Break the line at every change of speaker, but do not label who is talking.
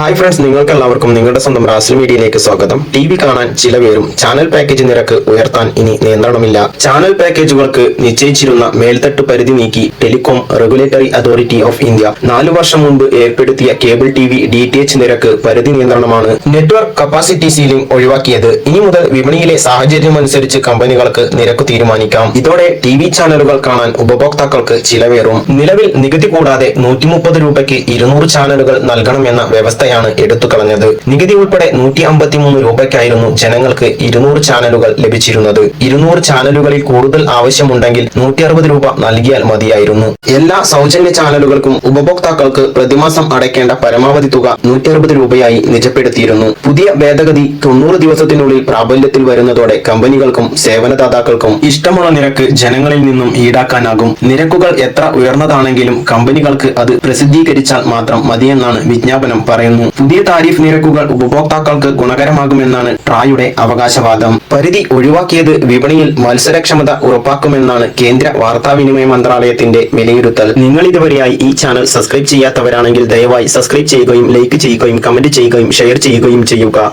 Hi friends നിങ്ങൾക്ക് എല്ലാവർക്കും നിങ്ങളുടെ സ്വന്തം റാസൽ മീഡിയയിലേക്ക് സ്വാഗതം. ടി വി കാണാൻ ചില പേരും ചാനൽ പാക്കേജ് നിരക്ക് ഉയർത്താൻ ഇനി നിയന്ത്രണമില്ല. ചാനൽ പാക്കേജുകൾക്ക് നിശ്ചയിച്ചിരുന്ന മേൽത്തട്ട് പരിധി നീക്കി telecom regulatory authority of India നാലു വർഷം മുമ്പ് ഏർപ്പെടുത്തിയ cable T V D T H നിരക്ക് പരിധി നിയന്ത്രണമാണ്. നെറ്റ്വർക്ക് കപ്പാസിറ്റി സീലിംഗ് ഒഴിവാക്കിയത്. ഇനി മുതൽ വിപണിയിലെ സാഹചര്യമനുസരിച്ച് കമ്പനികൾക്ക് നിരക്ക് തീരുമാനിക്കാം. ഇതോടെ ടി വി ചാനലുകൾ കാണാൻ ഉപഭോക്താക്കൾക്ക് ചിലവേറും നിലവിൽ നികുതി കൂടാതെ നൂറ്റി രൂപയ്ക്ക് ഇരുന്നൂറ് ചാനലുകൾ നൽകണമെന്ന വ്യവസ്ഥയാണ് എടുത്തുകളഞ്ഞത് നികുതി ഉൾപ്പെടെ നൂറ്റി അമ്പത്തിമൂന്ന് രൂപയ്ക്കായിരുന്നു ജനങ്ങൾക്ക് ഇരുന്നൂറ് ചാനലുകൾ ലഭിച്ചിരുന്നത്. ഇരുന്നൂറ് ചാനലുകളിൽ കൂടുതൽ ആവശ്യമുണ്ടെങ്കിൽ നൂറ്റി അറുപത് രൂപ നൽകിയാൽ മതിയായിരുന്നു. എല്ലാ സൗജന്യ ചാനലുകൾക്കും ഉപഭോക്താക്കൾക്ക് പ്രതിമാസം അടയ്ക്കേണ്ട പരമാവധി തുക നൂറ്റി അറുപത് രൂപയായി നിജപ്പെടുത്തിയിരുന്നു. പുതിയ ഭേദഗതി തൊണ്ണൂറ് ദിവസത്തിനുള്ളിൽ പ്രാബല്യത്തിൽ വരുന്നതോടെ കമ്പനികൾക്കും സേവനദാതാക്കൾക്കും ഇഷ്ടമുള്ള നിരക്ക് ജനങ്ങളിൽ നിന്നും ഈടാക്കാനാകും. നിരക്കുകൾ എത്ര ഉയർന്നതാണെങ്കിലും കമ്പനികൾക്ക് അത് പ്രസിദ്ധീകരിച്ചാൽ മാത്രം മതിയെന്നാണ് വിജ്ഞാപനം പറയുന്നു പുതിയ താരിഫ് നിരക്കുകൾ ഉപഭോക്താക്കൾക്ക് ഗുണകരമാകുമെന്നാണ് ട്രായുടെ അവകാശവാദം. പരിധി ഒഴിവാക്കിയത് വിപണിയിൽ മത്സരക്ഷമത ഉറപ്പാക്കുമെന്നാണ് കേന്ദ്ര വാർത്താവിനിമയ മന്ത്രാലയത്തിന്റെ വിലയിരുത്തൽ. നിങ്ങൾ ഇതുവരെയായി ഈ ചാനൽ സബ്സ്ക്രൈബ് ചെയ്യാത്തവരാണെങ്കിൽ ദയവായി സബ്സ്ക്രൈബ് ചെയ്യുകയും ലൈക്ക് ചെയ്യുകയും കമന്റ് ചെയ്യുകയും ഷെയർ ചെയ്യുകയും ചെയ്യുക.